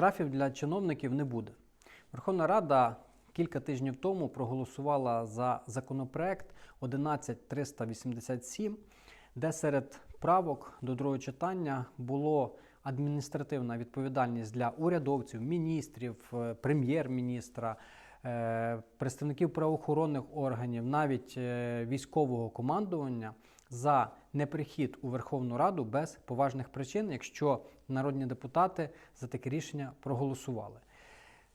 штрафів для чиновників не буде. Верховна Рада кілька тижнів тому проголосувала за законопроект 11387, де серед правок до другого читання було адміністративна відповідальність для урядовців, міністрів, е, прем'єр-міністра, представників правоохоронних органів, навіть е, військового командування за неприхід у Верховну Раду без поважних причин, якщо народні депутати за таке рішення проголосували.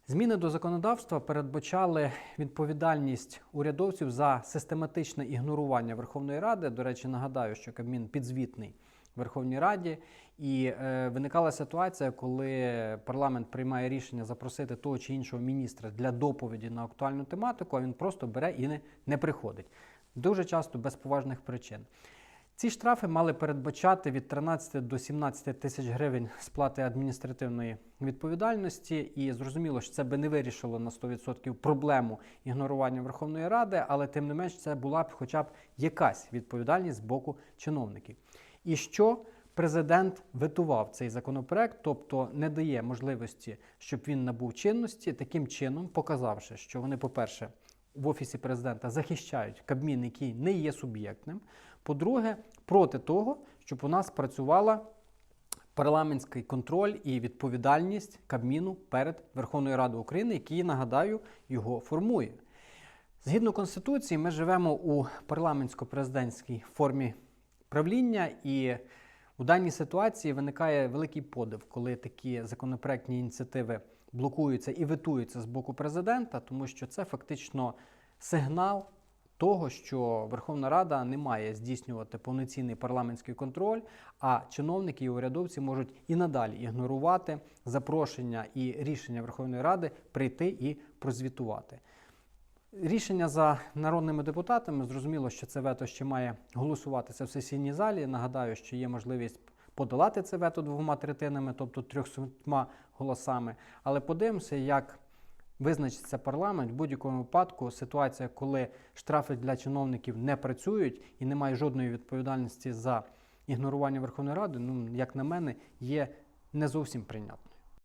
Зміни до законодавства передбачали відповідальність урядовців за систематичне ігнорування Верховної Ради. До речі, нагадаю, що Кабмін підзвітний Верховній Раді, і е, виникала ситуація, коли парламент приймає рішення запросити того чи іншого міністра для доповіді на актуальну тематику, а він просто бере і не, не приходить. Дуже часто без поважних причин. Ці штрафи мали передбачати від 13 до 17 тисяч гривень сплати адміністративної відповідальності, і зрозуміло, що це би не вирішило на 100% проблему ігнорування Верховної Ради, але тим не менш це була б хоча б якась відповідальність з боку чиновників. І що президент ветував цей законопроект, тобто не дає можливості, щоб він набув чинності, таким чином показавши, що вони, по-перше, в офісі президента захищають Кабмін, який не є суб'єктним. По-друге, проти того, щоб у нас працювала парламентський контроль і відповідальність Кабміну перед Верховною Радою України, який, нагадаю, його формує. Згідно Конституції, ми живемо у парламентсько-президентській формі правління, і у даній ситуації виникає великий подив, коли такі законопроектні ініціативи блокуються і ветуються з боку президента, тому що це фактично сигнал того, що Верховна Рада не має здійснювати повноцінний парламентський контроль, а чиновники і урядовці можуть і надалі ігнорувати запрошення і рішення Верховної Ради прийти і прозвітувати. Рішення за народними депутатами зрозуміло, що це вето ще має голосуватися в сесійній залі. Нагадаю, що є можливість подолати це вето двома третинами, тобто 300 голосами. Але подивимося, як визначиться парламент в будь-якому випадку. Ситуація, коли штрафи для чиновників не працюють і немає жодної відповідальності за ігнорування Верховної Ради, ну як на мене, є не зовсім прийнятно.